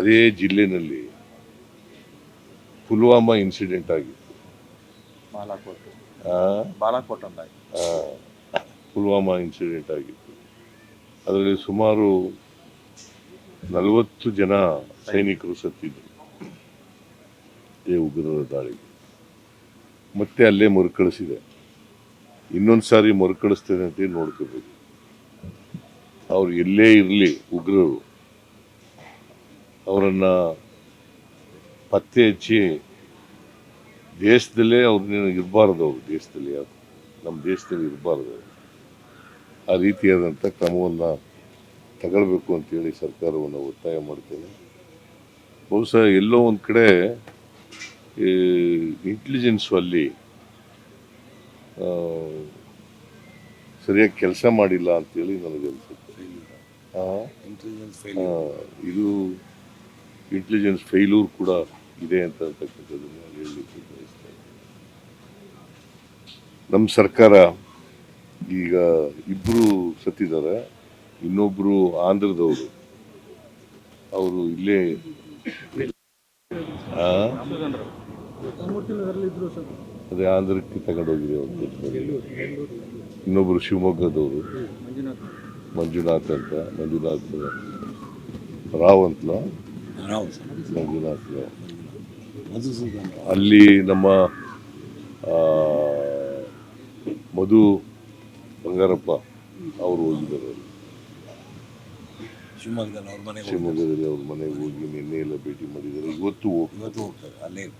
ಅದೇ ಜಿಲ್ಲೆನಲ್ಲಿ ಪುಲ್ವಾಮಾ ಇನ್ಸಿಡೆಂಟ್ ಆಗಿತ್ತು. ಬಾಲಾಕೋಟ್. ಪುಲ್ವಾಮಾ ಇನ್ಸಿಡೆಂಟ್ ಆಗಿತ್ತು. ಅದರಲ್ಲಿ ಸುಮಾರು ನಲವತ್ತು ಜನ ಸೈನಿಕರು ಸತ್ತಿದ್ರು. ಏ ಉಗ್ರರ ದಾಳಿಗೆ. ಮತ್ತೆ ಅಲ್ಲೇ ಮರುಕಳಿಸಿದೆ. ಇನ್ನೊಂದು ಸಾರಿ ಮರುಕಳಿಸ್ತೇನೆ ಅಂತ ಹೇಳಿ ನೋಡ್ಕೋಬೇಕು. ಅವ್ರು ಎಲ್ಲೇ ಇರಲಿ ಉಗ್ರರು. ಅವರನ್ನ ಪತ್ತೆ ಹಚ್ಚಿ ದೇಶದಲ್ಲೇ ಅವ್ರನ್ನ ಇರಬಾರ್ದು ಅವರು ದೇಶದಲ್ಲಿ. ಯಾರು? ನಮ್ಮ ದೇಶದಲ್ಲಿ ಇರಬಾರ್ದು. ಆ ರೀತಿಯಾದಂಥ ಕ್ರಮವನ್ನು ತಗೊಳ್ಬೇಕು ಅಂತೇಳಿ ಸರ್ಕಾರವನ್ನು ಒತ್ತಾಯ ಮಾಡ್ತೇನೆ. ಬಹುಶಃ ಎಲ್ಲೋ ಒಂದು ಕಡೆ ಇಂಟೆಲಿಜೆನ್ಸು ಅಲ್ಲಿ ಸರಿಯಾಗಿ ಕೆಲಸ ಮಾಡಿಲ್ಲ ಅಂತೇಳಿ ನನಗೆ ಅನಿಸುತ್ತೆ. ಇದು ಇಂಟೆಲಿಜೆನ್ಸ್ ಫೈಲೂರ್ ಕೂಡ ಇದೆ ಅಂತ ಅಂತಕ್ಕಂಥದ್ದನ್ನು ಹೇಳಲಿಕ್ಕೆ ಬಯಸ್ತಾ ನಮ್ಮ ಸರ್ಕಾರ ಈಗ ಇಬ್ಬರು ಸತ್ತಿದ್ದಾರೆ. ಇನ್ನೊಬ್ಬರು ಆಂಧ್ರದವರು. ಅವರು ಇಲ್ಲೇ? ಅದೇ ಆಂಧ್ರಕ್ಕೆ ತಗೊಂಡೋಗಿದೆ ಅಂತ ಇನ್ನೊಬ್ಬರು ಶಿವಮೊಗ್ಗದವರು. ಮಂಜುನಾಥ್. ಅಂತ, ಮಂಜುನಾಥ್ ರಾವ್ ರಾವ್ ಅಲ್ಲಿ ನಮ್ಮ ಮಧು ಬಂಗಾರಪ್ಪ ಅವರು ಹೋಗಿದ್ದಾರೆ. ಶಿವಮೊಗ್ಗದಲ್ಲಿ ಅವ್ರ ಮನೆಗೆ ಶಿವಮೊಗ್ಗದಲ್ಲಿ ಅವ್ರ ಮನೆಗೆ ಹೋಗಿ ನಿನ್ನೆ ಎಲ್ಲ ಭೇಟಿ ಮಾಡಿದ್ದಾರೆ. ಇವತ್ತು ಹೋಗ್ತಾರೆ. ಇವತ್ತು ಹೋಗ್ತಾರೆ. ಅಲ್ಲೇ ಇರ್ತಾರೆ.